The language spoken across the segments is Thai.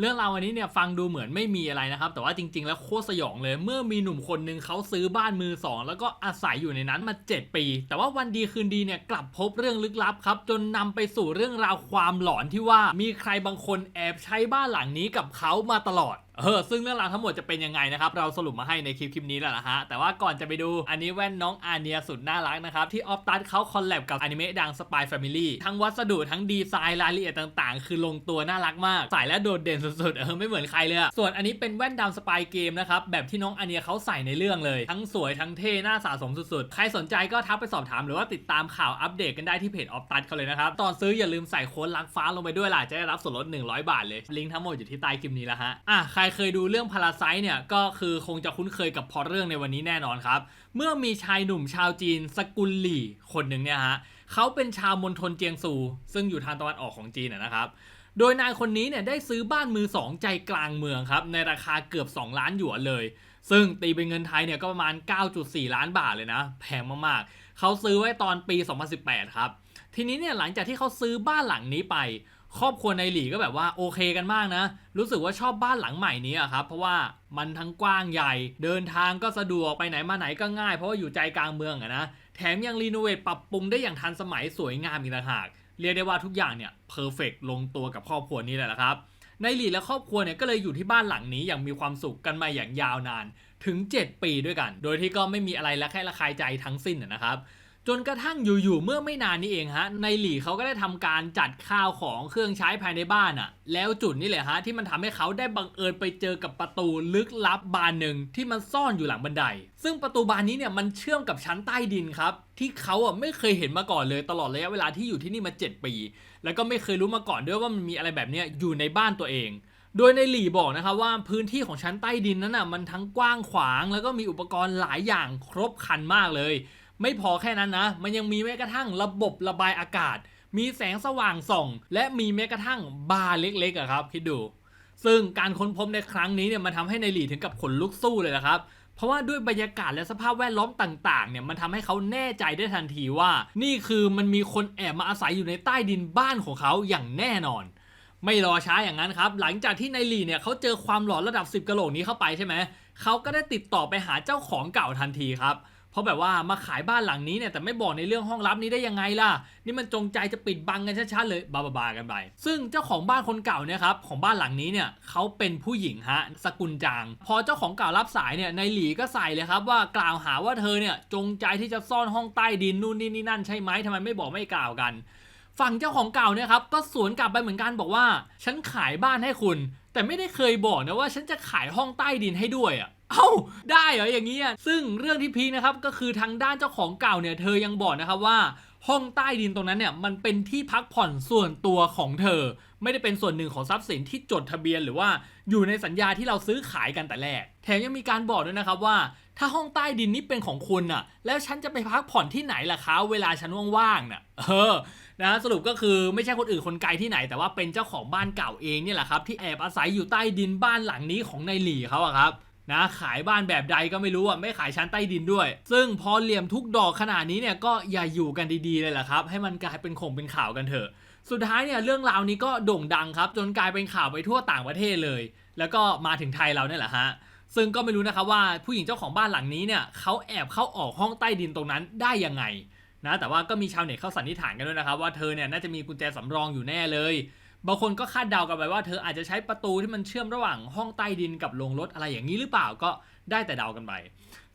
เรื่องราววันนี้เนี่ยฟังดูเหมือนไม่มีอะไรนะครับ แต่ว่าจริง ๆ แล้วโคตรสยองเลย เมื่อมีหนุ่มคนหนึ่งเขาซื้อบ้านมือสองแล้วก็อาศัยอยู่ในนั้นมา 7 ปี แต่ว่าวันดีคืนดีเนี่ยกลับพบเรื่องลึกลับครับ จนนำไปสู่เรื่องราวความหลอนที่ว่ามีใครบางคนแอบใช้บ้านหลังนี้กับเขามาตลอดเออซึ่งเรื่องราวทั้งหมดจะเป็นยังไงนะครับ เราสรุปมาให้ในคลิปคลิปนี้แล้วนะฮะ แต่ว่าก่อนจะไปดูอันนี้แว่นน้องอาเนียสุดน่ารักนะครับ ที่ออฟตัสเขาคอลแลบกับอนิเมะดัง Spy Family ทั้งวัสดุทั้งดีไซน์รายละเอียดต่างๆ คือลงตัวน่ารักมาก ใส่แล้วโดดเด่นสุดๆเออไม่เหมือนใครเลย ส่วนอันนี้เป็นแว่นดำสปายเกมนะครับ แบบที่น้องอาเนียเขาใส่ในเรื่องเลย ทั้งสวยทั้งเท่น่าสะสมสุดๆใครสนใจก็ทักไปสอบถามหรือว่าติดตามข่าวอัปเดตกันได้ที่เพจออฟตัสเขาเลยนะครับตอนซื้ออย่าลืมใส่โค้ดลักฟ้าลงไปด้วยล่ะจะได้รับส่วนลด 100 บาทเลยลิงก์ทั้งหมดอยู่ที่ใต้คลิปนี้แล้วฮะอะใครรเคยดูเรื่องพาราไซเนี่ยก็คือคงจะคุ้นเคยกับพอเรื่องในวันนี้แน่นอนครับ เมื่อมีชายหนุ่มชาวจีนสกุลหลี่คนหนึ่งเนี่ยฮะเขาเป็นชาวมณฑลเจียงซู ซึ่งอยู่ทางตะวันออกของจีนนะนะครับ โดยนายคนนี้เนี่ยได้ซื้อบ้านมือสองใจกลางเมืองครับในราคาเกือบ 2 ล้านหยวนเลย ซึ่งตีเป็นเงินไทยเนี่ยก็ประมาณ 9.4 ล้านบาทเลยนะ แพงมากๆ เขาซื้อไว้ตอนปี 2018 ครับ ทีนี้เนี่ยหลังจากที่เขาซื้อบ้านหลังนี้ไป ครอบครัวในหลีก็แบบว่าโอเคกันมากนะ รู้สึกว่าชอบบ้านหลังใหม่นี้อะครับเพราะว่ามันทั้งกว้างใหญ่ เดินทางก็สะดวกไปไหนมาไหนก็ง่ายเพราะว่าอยู่ใจกลางเมืองอะนะแถมยังรีโนเวทปรับปรุงได้อย่างทันสมัยสวยงามอีกต่างหากเรียกได้ว่าทุกอย่างเนี่ยเพอร์เฟกลงตัวกับครอบครัวนี้แหละครับในหลีและครอบครัวเนี่ยก็เลยอยู่ที่บ้านหลังนี้อย่างมีความสุขกันมาอย่างยาวนานถึง 7 ปีด้วยกัน โดยที่ก็ไม่มีอะไรละแค่ระคายใจทั้งสิ้นนะครับ จนกระทั่งอยู่ๆเมื่อไม่นานนี้เองฮะในหลี่เขาก็ได้ทำการจัดข้าวของเครื่องใช้ภายในบ้านอะ่ะ แล้วจุดนี้แหละฮะที่มันทำให้เขาได้บังเอิญไปเจอกับประตูลึกลับบานหนึ่งที่มันซ่อนอยู่หลังบันได ซึ่งประตูบานนี้เนี่ยมันเชื่อมกับชั้นใต้ดินครับที่เขาอะไม่เคยเห็นมาก่อนเลยตลอดระยะเวลาที่อยู่ที่นี่มา 7 ปี แล้วก็ไม่เคยรู้มาก่อนด้วยว่ามันมีอะไรแบบนี้อยู่ในบ้านตัวเองโดยในหลี่บอกนะครับว่าพื้นที่ของชั้นใต้ดินนั้นน่ะมันทั้งกว้างขวาง แล้วก็มีอุปกรณ์หลายอย่างครบครันมากเลย ไม่พอแค่นั้นนะ มันยังมีแม้กระทั่งระบบระบายอากาศ มีแสงสว่างส่อง และมีแม้กระทั่งบาร์เล็กๆอะครับ คิดดู ซึ่งการค้นพบในครั้งนี้เนี่ยมันทำให้ในหลีถึงกับขนลุกสู้เลยนะครับเพราะว่าด้วยบรรยากาศและสภาพแวดล้อมต่างๆ เนี่ยมันทำให้เขาแน่ใจได้ทันทีว่า นี่คือมันมีคนแอบมาอาศัยอยู่ในใต้ดินบ้านของเขาอย่างแน่นอน ไม่รอช้าอย่างนั้นครับ หลังจากที่ในหลีเนี่ยเขาเจอความหลอนระดับ 10กะโหลกนี้เข้าไปใช่ไหมเขาก็ได้ติดต่อไปหาเจ้าของเก่าทันทีครับ เพราะแบบว่ามาขายบ้านหลังนี้เนี่ยแต่ไม่บอกในเรื่องห้องลับนี้ได้ยังไงล่ะ นี่มันจงใจจะปิดบังกันชัดๆเลยบาบาๆกันไป ซึ่งเจ้าของบ้านคนเก่าเนี่ยครับของบ้านหลังนี้เนี่ยเขาเป็นผู้หญิงฮะสกุลจาง พอเจ้าของเก่ารับสายเนี่ยในหลีก็ใส่เลยครับว่ากล่าวหาว่าเธอเนี่ยจงใจที่จะซ่อนห้องใต้ดินนู่นนี่นี่นั่นใช่ไหมทำไมไม่บอกไม่กล่าวกัน ฝั่งเจ้าของเก่าเนี่ยครับก็สวนกลับไปเหมือนกันบอกว่า ฉันขายบ้านให้คุณ แต่ไม่ได้เคยบอกนะว่าฉันจะขายห้องใต้ดินให้ด้วยอะ เอ้าได้เหรออย่างนี้อะซึ่งเรื่องที่พีคนะครับก็คือทางด้านเจ้าของเก่าเนี่ยเธอยังบอกนะครับว่าห้องใต้ดินตรงนั้นเนี่ยมันเป็นที่พักผ่อนส่วนตัวของเธอ ไม่ได้เป็นส่วนหนึ่งของทรัพย์สินที่จดทะเบียนหรือว่าอยู่ในสัญญาที่เราซื้อขายกันแต่แรก แถมยังมีการบอกด้วยนะครับว่า ถ้าห้องใต้ดินนี้เป็นของคุณน่ะ แล้วฉันจะไปพักผ่อนที่ไหนล่ะคะเวลาฉันว่างๆน่ะเออนะสรุปก็คือไม่ใช่คนอื่นคนไกลที่ไหน แต่ว่าเป็นเจ้าของบ้านเก่าเองเนี่ยแหละครับที่แอบอาศัยอยู่ใต้ดินบ้านหลังนี้ของนายหลี่เขาอะครับ นะขายบ้านแบบใดก็ไม่รู้อะไม่ขายชั้นใต้ดินด้วย ซึ่งพอเหลี่ยมทุกดอกขนาดนี้เนี่ยก็อย่าอยู่กันดีๆเลยแหละครับ ให้มันกลายเป็นคงเป็นข่าวกันเถอะ สุดท้ายเนี่ยเรื่องราวนี้ก็โด่งดังครับ จนกลายเป็นข่าวไปทั่วต่างประเทศเลย แล้วก็มาถึงไทยเราเนี่ยแหละฮะซึ่งก็ไม่รู้นะครับว่าผู้หญิงเจ้าของบ้านหลังนี้เนี่ยเขาแอบเข้าออกห้องใต้ดินตรงนั้นได้ยังไงนะแต่ว่าก็มีชาวเน็ตเข้าสันนิษฐานกันด้วยนะครับว่าเธอเนี่ยน่าจะมีกุญแจสำรองอยู่แน่เลย บางคนก็คาดเดากันไปว่าเธออาจจะใช้ประตูที่มันเชื่อมระหว่างห้องใต้ดินกับโรงรถอะไรอย่างนี้หรือเปล่าก็ได้แต่เดากันไป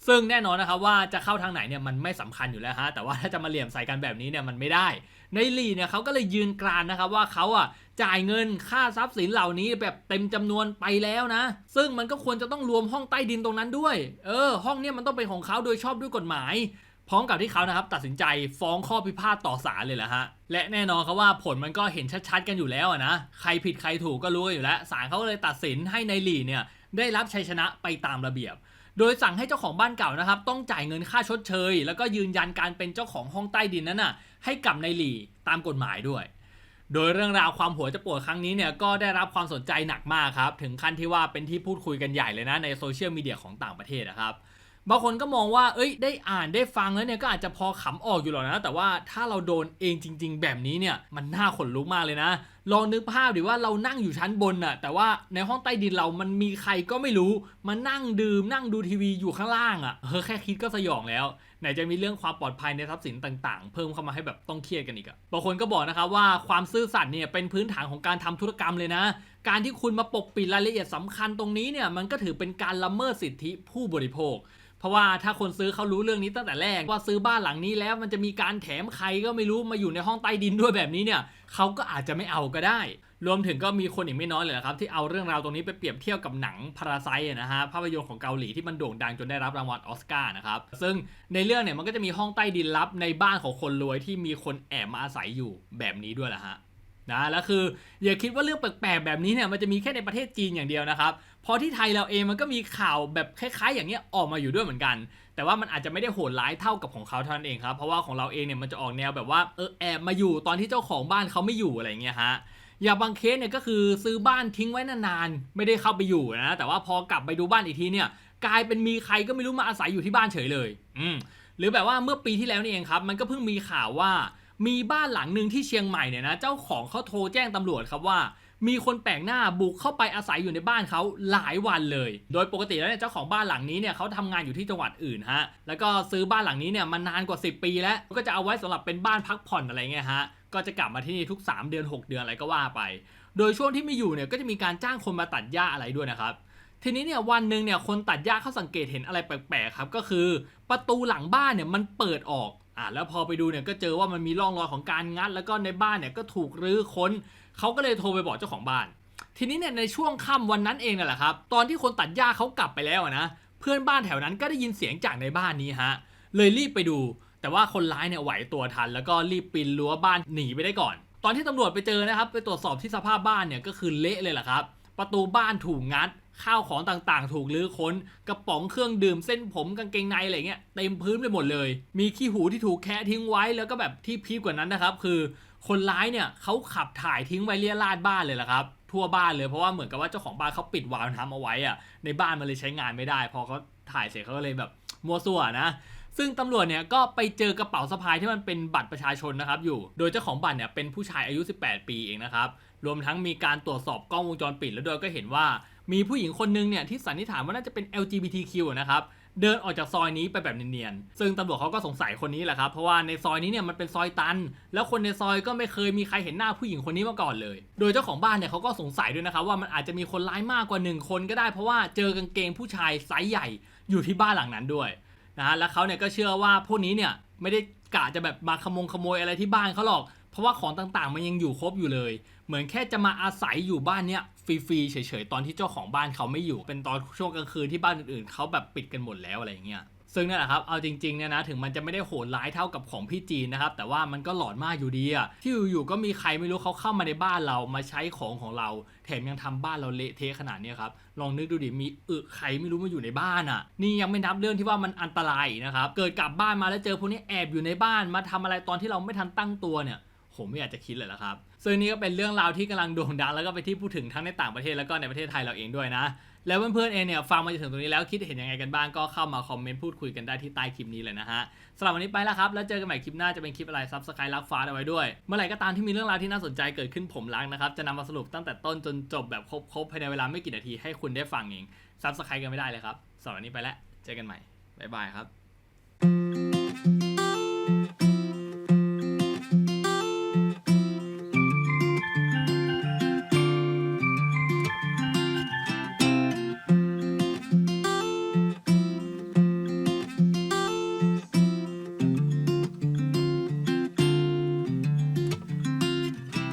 ซึ่งแน่นอนนะครับว่าจะเข้าทางไหนเนี่ยมันไม่สำคัญอยู่แล้วฮะแต่ว่าถ้าจะมาเหลี่ยมใส่กันแบบนี้เนี่ยมันไม่ได้ ในลีเนี่ยเขาก็เลยยืนกรานนะครับว่าเขาอะจ่ายเงินค่าทรัพย์สินเหล่านี้แบบเต็มจำนวนไปแล้วนะ ซึ่งมันก็ควรจะต้องรวมห้องใต้ดินตรงนั้นด้วย เออ ห้องเนี่ยมันต้องเป็นของเขาโดยชอบด้วยกฎหมาย พร้อมกับที่เขานะครับตัดสินใจฟ้องข้อพิพาทต่อศาลเลยแหละฮะ และแน่นอนครับว่าผลมันก็เห็นชัดๆกันอยู่แล้วอะนะ ใครผิดใครถูกก็รู้กันอยู่แล้ว ศาลเขาก็เลยตัดสินให้ในายหลี่เนี่ยได้รับชัยชนะไปตามระเบียบ โดยสั่งให้เจ้าของบ้านเก่านะครับ ต้องจ่ายเงินค่าชดเชย แล้วก็ยืนยันการเป็นเจ้าของห้องใต้ดินนั้นน่ะให้กับในายหลี่ตามกฎหมายด้วย โดยเรื่องราวความหัวจะปวดครั้งนี้เนี่ยก็ได้รับความสนใจหนักมากครับ ถึงขั้นที่ว่าเป็นที่พูดคุยกันใหญ่เลยนะในโซเชียลมีเดียของต่างประเทศนะครับ บางคนก็มองว่า เอ้ย ได้อ่านได้ฟังแล้วเนี่ยก็อาจจะพอขำออกอยู่หรอกนะ แต่ว่าถ้าเราโดนเองจริง ๆ แบบนี้เนี่ย มันน่าขนลุกมากเลยนะ ลองนึกภาพดิว่าเรานั่งอยู่ชั้นบนน่ะ แต่ว่าในห้องใต้ดินเรามันมีใครก็ไม่รู้ มานั่งดื่มนั่งดูทีวีอยู่ข้างล่างอะ่ะ เออแค่คิดก็สยองแล้ว ไหนจะมีเรื่องความปลอดภัยในทรัพย์สินต่างๆ เพิ่มเข้ามาให้แบบต้องเครียดกันอีกอะบางคนก็บอกนะครับว่าความซื่อสัตย์เนี่ยเป็นพื้นฐานของการทำธุรกรรมเลยนะ การที่คุณมาปกปิดรายละเอียดสำคัญตรงนี้เนี่ยมันก็ถือเป็นการละเมิดสิทธิผู้บริโภค เพราะว่าถ้าคนซื้อเขารู้เรื่องนี้ตั้งแต่แรกว่าซื้อบ้านหลังนี้แล้วมันจะมีการแถมใครก็ไม่รู้มาอยู่ในห้องใต้ดินด้วยแบบนี้เนี่ยเขาก็อาจจะไม่เอาก็ได้ รวมถึงก็มีคนอีกไม่น้อยเลยนะครับที่เอาเรื่องราวตรงนี้ไปเปรียบเทียบกับหนังพาราไซนะฮะภาพยนตร์ของเกาหลีที่มันโด่งดังจนได้รับรางวัลออสการ์นะครับซึ่งในเรื่องเนี่ยมันก็จะมีห้องใต้ดินลับในบ้านของคนรวยที่มีคนแอบมาอาศัยอยู่แบบนี้ด้วยแหละฮะ นะแล้วคืออย่าคิดว่าเรื่องแปลกๆแบบนี้เนี่ยมันจะมีแค่ในประเทศจีนอย่างเดียวนะครับพราะที่ไทยเราเองมันก็มีข่าวแบบคล้ายๆ อย่างเงี้ยออกมาอยู่ด้วยเหมือนกัน แต่ว่ามันอาจจะไม่ได้โหดร้ายเท่ากับของเขาเท่านั้นเองครับเพราะว่าของเราเองเนี่ยมันจะออกแนวแบบว่าเออแอบมาอยู่ตอนที่เจ้าของบ้านเขาไม่อยู่อะไรเงี้ยฮะอย่างบางเคสเนี่ยก็คือซื้อบ้านทิ้งไว้นานๆไม่ได้เข้าไปอยู่นะแต่ว่าพอกลับไปดูบ้านอีกทีเนี่ยกลายเป็นมีใครก็ไม่รู้มาอาศัยอยู่ที่บ้านเฉยเลย อืมหรือแบบว่าเมื่อปีที่แล้วนี่เองครับ มันก็เพิ่งมีข่าวว่า มีบ้านหลังหนึ่งที่เชียงใหม่เนี่ยนะ เจ้าของเขาโทรแจ้งตำรวจครับว่า มีคนแปลกหน้าบุกเข้าไปอาศัยอยู่ในบ้านเขาหลายวันเลย โดยปกติแล้วเนี่ยเจ้าของบ้านหลังนี้เนี่ยเขาทำงานอยู่ที่จังหวัดอื่นฮะ แล้วก็ซื้อบ้านหลังนี้เนี่ยมานานกว่า 10 ปีแล้ว ก็จะเอาไว้สำหรับเป็นบ้านพักผ่อนอะไรเงี้ยฮะ ก็จะกลับมาที่นี่ทุก 3 เดือน 6 เดือนอะไรก็ว่าไป โดยช่วงที่ไม่อยู่เนี่ยก็จะมีการจ้างคนมาตัดหญ้าอะไรด้วยนะครับ ทีนี้เนี่ยวันหนึ่งเนี่ยคนตัดหญ้าเขาสังเกตเห็นอะไรแปลกๆครับก็คือ ประตูหลังบ้านเนี่ยมันเปิดออก อ่าแล้วพอไปดูเนี่ยก็เจอว่ามันมีร่องรอยของการงัด แล้วก็ในบ้านเนี่ยก็ถูกรื้อค้นเขาก็เลยโทรไปบอกเจ้าของบ้าน ทีนี้เนี่ยในช่วงค่ำวันนั้นเองนั่นแหละครับ ตอนที่คนตัดหญ้าเขากลับไปแล้วนะเพื่อนบ้านแถวนั้นก็ได้ยินเสียงจากในบ้านนี้ฮะเลยรีบไปดู แต่ว่าคนร้ายเนี่ยไหวตัวทัน แล้วก็รีบปีนรั้วบ้านหนีไปได้ก่อน ตอนที่ตำรวจไปเจอนะครับ ไปตรวจสอบที่สภาพบ้านเนี่ยก็คือเละเลยแหละครับ ประตูบ้านถูกงัด ข้าวของต่างๆ ถูกลื้อค้น กระป๋องเครื่องดื่มเส้นผมกางเกงในอะไรเงี้ยเต็มพื้นไปหมดเลย มีขี้หูที่ถูกแคะทิ้งไว้แล้วก็แบบที่พีคกว่านั้นนะครับ คือ คนร้ายเนี่ยเขาขับถ่ายทิ้งไว้เลี่ยราดบ้านเลยแหละครับ ทั่วบ้านเลยเพราะว่าเหมือนกับว่าเจ้าของบ้านเขาปิดวาล์วน้ำเอาไว้อะในบ้านมันเลยใช้งานไม่ได้ พอเขาถ่ายเสร็จเขาก็เลยแบบมัวซั่วนะซึ่งตำรวจเนี่ยก็ไปเจอกระเป๋าสะพายที่มันเป็นบัตรประชาชนนะครับอยู่ โดยเจ้าของบัตรเนี่ยเป็นผู้ชายอายุ 18 ปีเองนะครับ รวมทั้งมีการตรวจสอบกล้องวงจรปิดแล้วด้วยก็เห็นว่า มีผู้หญิงคนนึงเนี่ยที่สันนิษฐานว่าน่าจะเป็น LGBTQ นะครับเดินออกจากซอยนี้ไปแบบเนียนๆ ซึ่งตำรวจเขาก็สงสัยคนนี้แหละครับ เพราะว่าในซอยนี้เนี่ยมันเป็นซอยตัน แล้วคนในซอยก็ไม่เคยมีใครเห็นหน้าผู้หญิงคนนี้มาก่อนเลย โดยเจ้าของบ้านเนี่ยเขาก็สงสัยด้วยนะครับว่ามันอาจจะมีคนร้ายมากกว่าหนึ่งคนก็ได้ เพราะว่าเจอกางเกงผู้ชายไซส์ใหญ่อยู่ที่บ้านหลังนั้นด้วยนะฮะ แล้วเขาเนี่ยก็เชื่อว่าพวกนี้เนี่ยไม่ได้กะจะแบบมาขโมงขโมยอะไรที่บ้านเขาหรอก เพราะว่าของต่างๆ มันยังอยู่ครบอยู่เลย เหมือนแค่จะมาอาศัยอยู่บ้านเนี้ย ฟรีๆเฉยๆตอนที่เจ้าของบ้านเขาไม่อยู่เป็นตอนช่วงกลางคืนที่บ้านอื่นๆเขาแบบปิดกันหมดแล้วอะไรเงี้ยซึ่งนั่นแหละครับ เอาจริงๆเนี่ยนะ ถึงมันจะไม่ได้โหดร้ายเท่ากับของพี่จีนนะครับ แต่ว่ามันก็หลอนมากอยู่ดีอะที่อยู่ๆก็มีใครไม่รู้เขาเข้ามาในบ้านเรา มาใช้ของของเรา แถมยังทำบ้านเราเละเทะขนาดนี้ครับ ลองนึกดูดิ มีอึใครไม่รู้มาอยู่ในบ้านอะนี่ยังไม่นับเรื่องที่ว่ามันอันตรายนะครับ เกิดกลับบ้านมาแล้วเจอพวกนี้แอบอยู่ในบ้าน มาทำอะไรตอนที่เราไม่ทันตั้งตัวเนี่ย ผมไม่อยากจะคิดเลยละครับ ซึ่งนี่ก็เป็นเรื่องราวที่กำลังโด่งดังแล้วก็ไปนที่พูดถึงทั้งในต่างประเทศแล้วก็ในประเทศไทยเราเองด้วยนะ แล้วเพื่อนๆเองเนี่ยฟังมาจนถึงตรงนี้แล้วคิดเห็นยังไงกันบ้างก็เข้ามาคอมเมนต์พูดคุยกันได้ที่ใต้คลิปนี้เลยนะฮะสำหรับวันนี้ไปแล้วครับแล้วเจอกันใหม่คลิปหน้าจะเป็นคลิปอะไรซับสไครต์รักฟ้าเอาไว้ด้วย เมื่อไหร่ก็ตามที่มีเรื่องราวที่น่าสนใจเกิดขึ้นผมรักนะครับจะนำมาสรุปตั้งแต่ต้นจนจบแบบครบๆภายในเวลาไม่กี่นาทีให้คุณได้ฟังเองซับสไครต์กันไม่ได้เลยครับสำหรับวันนี้ไปแล้วเจอกันใหม่บ๊ายบายครับ